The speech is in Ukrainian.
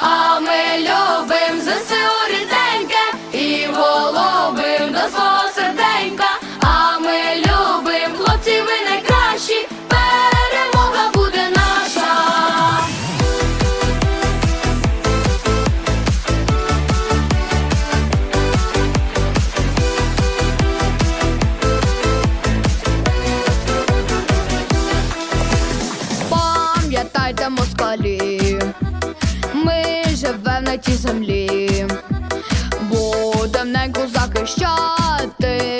А ми любим ЗСУ рідненьке і голубим до свого серденька. А ми любим хлопці, ви найкращі. Перемога буде наша. Пам'ятайте москалі, ми живемо на тій землі, будем неньку захищати.